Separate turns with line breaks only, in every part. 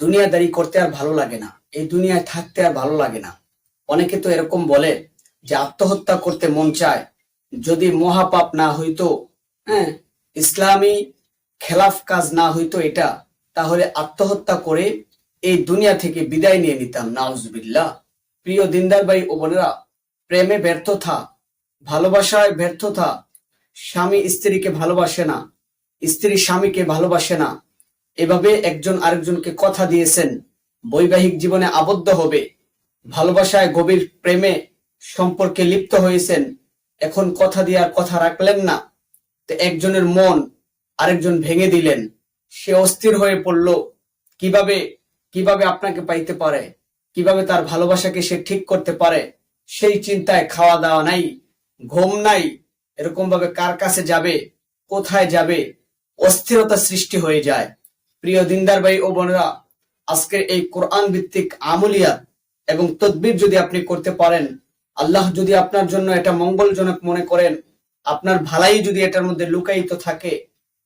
দুনিয়াদারি করতে আর ভালো লাগে না। এই দুনিয়ায় থাকতে আর ভালো লাগে না। অনেকে তো এরকম বলে যে আত্মহত্যা করতে মন চায়। যদি মহাপাপ না হইতো হ্যাঁ ইসলামী খেলাফ কাজ না হইতো এটা, তাহলে আত্মহত্যা করে এই দুনিয়া থেকে বিদায় নিয়ে নিতাম, নাউজবিল্লাহ। প্রিয় দিনদার ভাই ও বোনেরা, প্রেমে ব্যর্থতা ভালোবাসায় ব্যর্থতা স্বামী স্ত্রীকে ভালোবাসে না, স্ত্রী স্বামীকে ভালোবাসে না। এভাবে একজন আরেকজনকে কথা দিয়েছেন। বৈবাহিক জীবনে আবদ্ধ হবে। ভালোবাসায় গভীর প্রেমে সম্পর্কে লিপ্ত হয়েছেন। এখন কথা দিয়ে আর কথা রাখলেন না। তো একজনের মন আরেকজন ভেঙে দিলেন। সে অস্থির হয়ে পড়ল। কীভাবে কীভাবে আপনাকে পাইতে পারে? কীভাবে তার ভালোবাসাকে সে ঠিক করতে পারে? সেই চিন্তায় খাওয়া দাওয়া নাই, ঘুম নাই এরকম ভাবে কার কাছে যাবে, কোথায় যাবে? অস্থিরতা সৃষ্টি হয়ে যায়। প্রিয় দিনদার ভাই ও বোনেরা, আজকের এই কোরআন ভিত্তিক আমলিয়াত এবং তদবির যদি আপনি করতে পারেন, আল্লাহ যদি আপনার জন্য এটা মঙ্গলজনক মনে করেন, আপনার ভালাই যদি এটার মধ্যে লুকায়িত থাকে,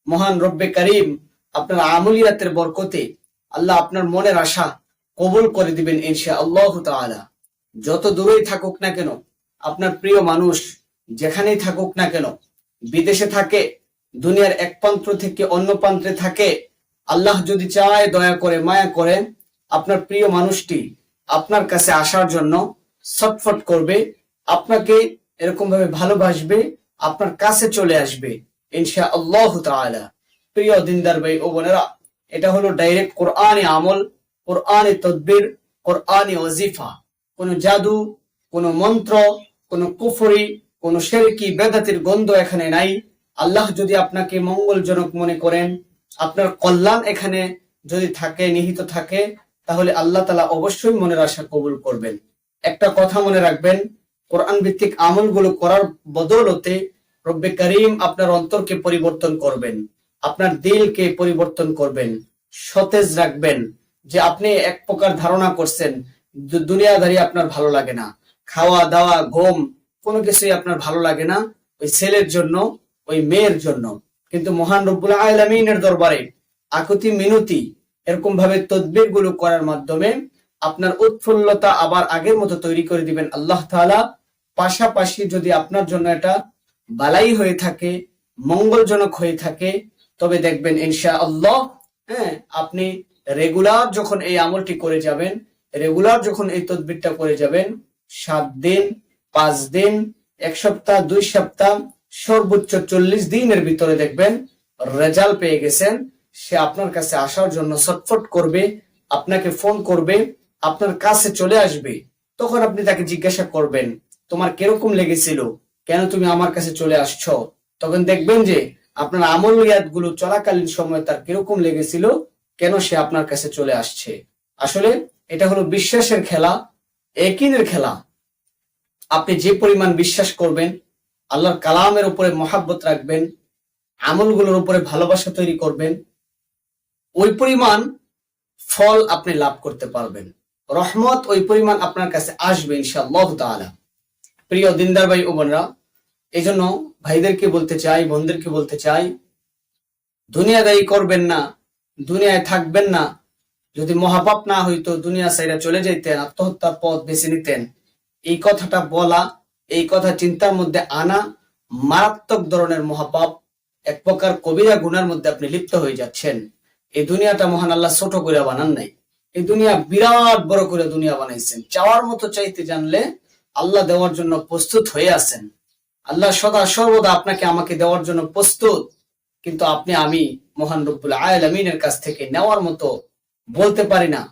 মহান রব্বে করিম, আপনার আমলিয়াতের বরকতে আল্লাহ আপনার মনের আশা কবুল করে দিবেন ইনশা আল্লাহ তাআলা। যত দূরেই থাকুক না কেন, আপনার প্রিয় মানুষ যেখানেই থাকুক না কেন, বিদেশে থাকে, দুনিয়ার এক প্রান্ত থেকে অন্য প্রান্তে থাকে আল্লাহ যদি চায়, দয়া করে, মায়া করে আপনার প্রিয় মানুষটি আপনার কাছে আসার জন্য ছটফট করবে, আপনাকে এরকম ভাবে ভালোবাসবে, আপনার কাছে চলে আসবে ইনশা আল্লাহ প্রিয় দিনদার ভাই ও বোনেরা, এটা হলো ডাইরেক্ট কোরআনে আমল, কোরআনে তদবির, কোরআনে ওজিফা কোনো জাদু, কোনো মন্ত্র, কোনো কুফরি, কোনো শেরকি বেদাতির গন্ধ এখানে নাই। আল্লাহ যদি আপনাকে মঙ্গলজনক মনে করেন আপনার কল্যাণ এখানে যদি থাকে, নিহিত থাকে, তাহলে আল্লাহ তালা অবশ্যই মনের আশা কবুল করবেন। একটা কথা মনে রাখবেন কোরআন ভিত্তিক আমলগুলো করার বদৌলতে রব্বে করিম আপনার অন্তরকে পরিবর্তন করবেন, আপনার দিলকে পরিবর্তন করবেন, সতেজ রাখবেন যে আপনি এক প্রকার ধারণা করছেন দুনিয়াদারি আপনার ভালো লাগে না, খাওয়া, দাওয়া, ঘুম, কোনো কিছুই আপনার ভালো লাগে না, ওই ছেলের জন্য, ওই মেয়ের জন্য। কিন্তু মহান রব্বুল আলমিনের দরবারে আকুতি মিনতি, এরকম ভাবে তদবিরগুলো করার মাধ্যমে আপনার উৎফুল্লতা আবার আগের মতো তৈরি করে দিবেন আল্লাহ তাআলা। পাশাপাশি যদি আপনার জন্য এটা বালাই হয়ে থাকে, মঙ্গলজনক হয়ে থাকে, তবে দেখবেন ইনশা আল্লাহ হ্যাঁ আপনি রেগুলার যখন এই আমলটি করে যাবেন, রেগুলার যখন এই তদবিরটা করে যাবেন, সাত দিন, পাঁচ দিন, এক সপ্তাহ, দুই সপ্তাহ সর্বোচ্চ চল্লিশ দিনের ভিতরে দেখবেন রেজাল্ট পেয়ে গেছেন। সে আপনার কাছে আসার জন্য ছটফট করবে, আপনাকে ফোন করবে, আপনার কাছে চলে আসবে। তখন আপনি তাকে জিজ্ঞাসা করবেন, তোমার কীরকম লেগেছিল? কেন তুমি আমার কাছে চলে আসছো? তখন দেখবেন যে আপনার আমলিয়াতগুলো চলাকালীন সময় তার কীরকম লেগেছিল, কেন সে আপনার কাছে চলে আসছে। আসলে এটা হলো বিশ্বাসের খেলা একিনের খেলা। আপনি যে পরিমাণ বিশ্বাস করবেন আল্লাহর কালামের উপরে মহাব্বত রাখবেন, আমলগুলোর উপরে ভালোবাসা তৈরি করবেন, ওই পরিমাণ ফল আপনি লাভ করতে পারবেন। রহমত ওই পরিমাণ আপনার কাছে আসবে ইনশাআল্লাহ প্রিয় দিনদার ভাই ও বোনরা এই জন্য ভাইদেরকে বলতে চাই, বোনদেরকে বলতে চাই দুনিয়াদারি করবেন না, দুনিয়ায় থাকবেন না। যদি মহাপাপ না হইতো, দুনিয়া সাইরা চলে যাইতেন, আত্মহত্যার পথ বেছে নিতেন। এই কথাটা বলা এই কথা চিন্তার মধ্যে আনা মারাত্মক ধরনের মহাপাপ। এক প্রকার কবিরা গুনার মধ্যে আপনি লিপ্ত হয়ে যাচ্ছেন। এই দুনিয়াটা মহান আল্লাহ ছোট করে বানান নাই। এই দুনিয়া বিরাট বড় করে দুনিয়া বানাইছেন। চাওয়ার মতো চাইতে জানলে আল্লাহ দেওয়ার জন্য প্রস্তুত হয়ে আছেন। আল্লাহ সদা সর্বদা আপনাকে আমাকে দেওয়ার জন্য প্রস্তুত। কিন্তু আপনি, আমি মহান রব্বুল আয়ালামিনের কাছ থেকে নেওয়ার মতো বলতে পারি না,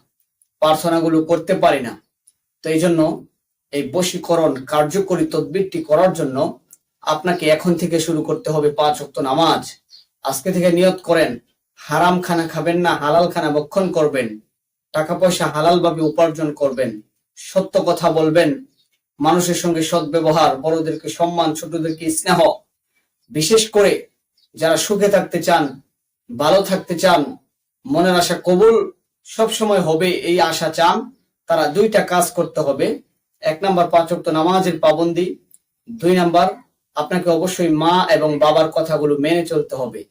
প্রার্থনাগুলো করতে পারি না। তো এই জন্য এই বশীকরণ কার্যকরী তদবিরটি করার জন্য আপনাকে এখন থেকে শুরু করতে হবে পাঁচ ওয়াক্ত নামাজ। আজকে থেকে নিয়ত করেন, হারাম খানা খাবেন না, হালাল খানা ভক্ষণ করবেন, টাকা পয়সা হালাল ভাবে উপার্জন করবেন, সত্য কথা বলবেন, মানুষের সঙ্গে সৎ ব্যবহার বড়দেরকে সম্মান, ছোটদেরকে স্নেহ। বিশেষ করে যারা সুখে থাকতে চান, ভালো থাকতে চান, মনের আশা কবুল সব সময় হবে, এই আশা চান, তারা দুইটা কাজ করতে হবে। এক নাম্বার পাঁচ ওয়াক্ত নামাজের পাবন্দি। দুই নাম্বার, আপনাকে অবশ্যই মা এবং বাবার কথাগুলো মেনে চলতে হবে।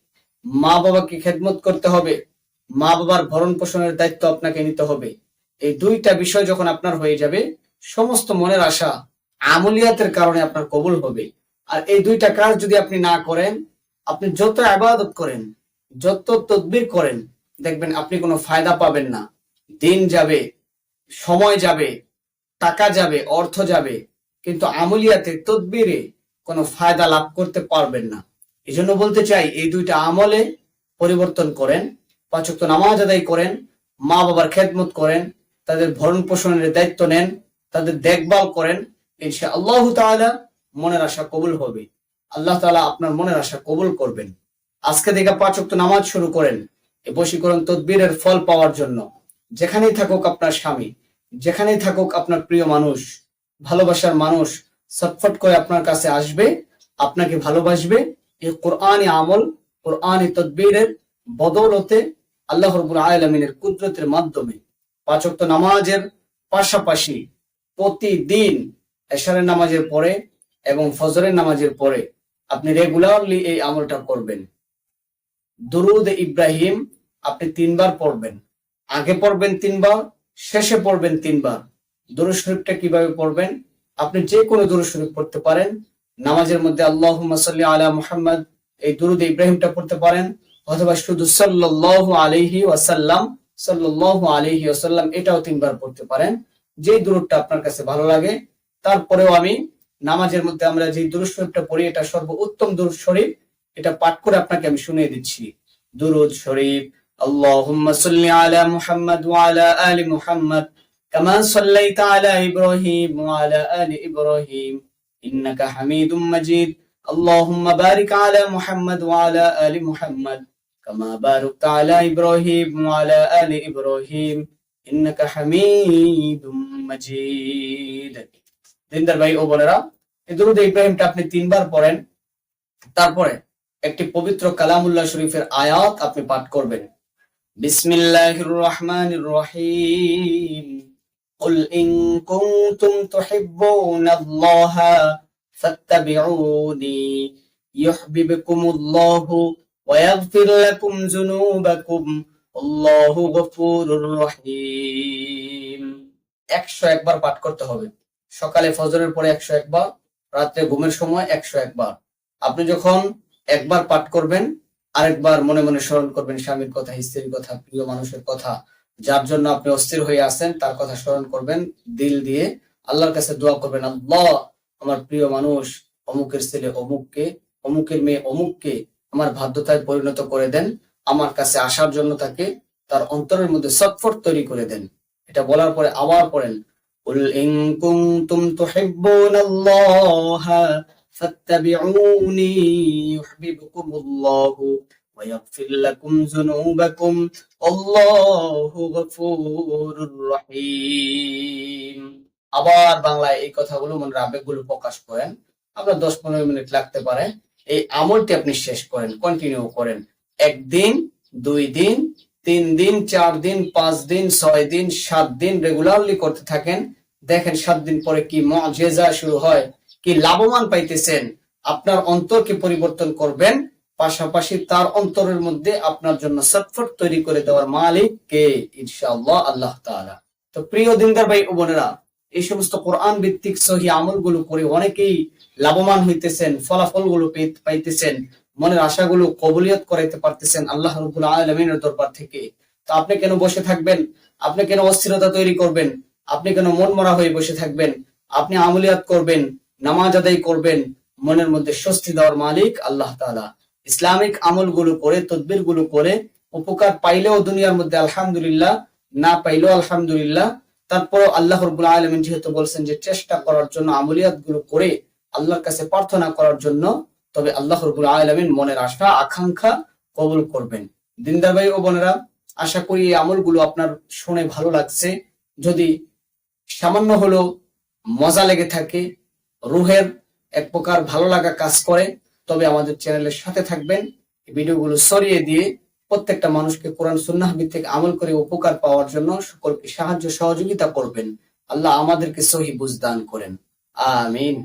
মা বাবাকে খেদমত করতে হবে। মা বাবার ভরণ পোষণের দায়িত্ব আপনাকে নিতে হবে। এই দুইটা বিষয় যখন আপনার হয়ে যাবে, সমস্ত মনের আশা আমলিয়াতের কারণে আপনার কবুল হবে। আর এই দুইটা কাজ যদি আপনি না করেন, আপনি যত আবাদত করেন, যত তদবির করেন, দেখবেন আপনি কোনো ফায়দা পাবেন না। দিন যাবে, সময় যাবে টাকা যাবে, অর্থ যাবে, কিন্তু আমলিয়াতে তদবিরে কোনো ফায়দা লাভ করতে পারবেন না। এই জন্য বলতে চাই, এই দুইটা আমলে পরিবর্তন করেন পাঁচক্ত নামাজ আদায় করেন মা বাবার খেদমত করেন, তাদের ভরণ পোষণের দায়িত্ব নেন, তাদের দেখভাল করেন ইনশা আল্লাহ তাআলা মনের আশা কবুল হবে। আল্লাহ তাআলা আপনার মনের আশা কবুল করবেন। আজকে থেকে পাঁচক্ত নামাজ শুরু করেন, এই বশীকরণ তদবিরের ফল পাওয়ার জন্য। যেখানেই থাকুক আপনার স্বামী যেখানেই থাকুক আপনার প্রিয় মানুষ, ভালোবাসার মানুষ সটফট করে আপনার কাছে আসবে, আপনাকে ভালোবাসবে। এই কোরআনি আমল, কোরআনি তদবিরের বদৌলতে আল্লাহ রবুল আলমিনের কুদরতের মাধ্যমে পাঁচক্ত নামাজের পাশাপাশি প্রতিদিন এশারের নামাজের পরে এবং ফজরের নামাজের পরে আপনি রেগুলারলি এই আমলটা করবেন। দুরুদ ইব্রাহিম আপনি তিনবার পড়বেন। আগে পড়বেন তিনবার শেষে পড়বেন তিনবার। দুরুদ শরীফটা কীভাবে পড়বেন? আপনি যে কোনো দুরুদ শরীফ পড়তে পারেন। নামাজের মধ্যে আল্লাহ সাল্লি আলা মুহাম্মদ, এই দুরুদ ইব্রাহিমটা পড়তে পারেন। অথবা শুধু সাল্লাল্লাহু আলাইহি ওয়াসাল্লাম, সাল্লাল্লাহু আলাইহি ওয়াসাল্লাম, এটাও তিনবার পড়তে পারেন। যে দুরুদটা আপনার কাছে ভালো লাগে, তারপরেও আমি নামাজের মধ্যে আমরা যে দুরুদ শরীফটা পড়ি, এটা সর্বোত্তম দুরুদ শরীফ, এটা পাঠ করে আপনাকে আমি শুনিয়ে দিচ্ছি। দুরুদ শরীফ اللهم صل على محمد وعلى آل محمد كما صليت على إبراهيم وعلى آل إبراهيم إنك حميد مجيد اللهم بارك على محمد وعلى آل محمد كما باركت على إبراهيم وعلى آل إبراهيم إنك حميد مجيد দিনদার ভাই ও বোনেরা এই দুরুদ ইব্রাহিমটা আপনি তিনবার পড়েন তারপরে একটি পবিত্র কালামুল্লাহ শরীফের আয়াত আপনি পাঠ করবেন বিসমিল্লাহির রহমানির রহিম قل إن كنتم تحبون الله فاتبعوني يحببكم الله ويغفر لكم ذنوبكم الله غفور رحيم একশো একবার পাঠ করতে হবে সকালে ফজরের পরে একশো একবার রাত্রে ঘুমের সময় একশো একবার আপনি যখন একবার পাঠ করবেন আরেকবার মনে মনে স্মরণ করবেন স্বামীর কথা স্ত্রীর কথা প্রিয় মানুষের কথা যার জন্য আপনি অস্থির হয়ে আছেন তার কথা স্মরণ করবেন দিল দিয়ে আল্লাহর কাছে দোয়া করবেন আল্লাহ আমার প্রিয় মানুষ অমুকের ছেলে অমুককে অমুকের মেয়ে অমুককে আমার বাধ্যতায় পরিণত করে দেন আমার কাছে আসার জন্য তাকে তার অন্তরের মধ্যে সটফট তৈরি করে দেন এটা বলার পরে আবার পড়েন قل إن كنتم تحبون الله فاتبعوني يحببكم الله ويغفر لكم ذنوبكم والله غفور رحيم আবার বাংলায় এই কথাগুলো মনে আবেগগুলো প্রকাশ করেন আপনার দশ পনেরো মিনিট লাগতে পারে এই আমলটি আপনি শেষ করেন কন্টিনিউ করেন একদিন দুই দিন তিন দিন চার দিন পাঁচ দিন ছয় দিন সাত দিন রেগুলারলি করতে থাকেন দেখেন সাত দিন পরে কি মজেজা শুরু হয় কি লাভবান পাইতেছেন, আপনার অন্তরকে পরিবর্তন করবেন? পাশাপাশি তার অন্তরের মধ্যে আপনার জন্য সটফট তৈরি করে দেওয়ার মালিক কে? ইনশাআল্লাহ, আল্লাহ তাআলা। তো প্রিয় দিনদার ভাই ও বোনেরা, এই সমস্ত কোরআন ভিত্তিক সহি আমলগুলো করে অনেকেই লাভবান হইতেছেন ফলাফলগুলো পাইতেছেন, মনের আশাগুলো কবুলিয়ত করাইতে পারতেছেন আল্লাহ রবুল আলমিনের দরবার থেকে। তো আপনি কেন বসে থাকবেন? আপনি কেন অস্থিরতা তৈরি করবেন? আপনি কেন মন মরা হয়ে বসে থাকবেন? আপনি আমলিয়াত করবেন? নামাজ আদায় করবেন, মনের মধ্যে স্বস্তি দেওয়ার মালিক আল্লাহ তালা ইসলামিক আমলগুলো করে তদবিরগুলো করে, উপকার পাইলেও দুনিয়ার মধ্যে আলহামদুলিল্লাহ, না পাইলেও আলহামদুলিল্লাহ তারপর আল্লাহ রবুল আলমিন যেহেতু বলছেন যে চেষ্টা করার জন্য আমলিয়াতগুলো করে আল্লাহর কাছে প্রার্থনা করার জন্য, তবে আল্লাহ রবুল আলমিন মনের আশা, আকাঙ্ক্ষা কবুল করবেন। দিনদার ভাই ও বোনেরা, আশা করি এই আমলগুলো আপনার শুনে ভালো লাগছে। যদি সামান্য হলো মজা লেগে থাকে রুহের এক প্রকার ভালো লাগা কাজ করে। তবে আমাদের চ্যানেলের সাথে থাকবেন। ভিডিওগুলো সরিয়ে দিয়ে প্রত্যেকটা মানুষকে কোরআন সুন্নাহ ভিত্তিক আমল করে উপকার পাওয়ার জন্য সকলকে সাহায্য সহযোগিতা করবেন। আল্লাহ আমাদেরকে সহি বুঝদান করেন। আমিন।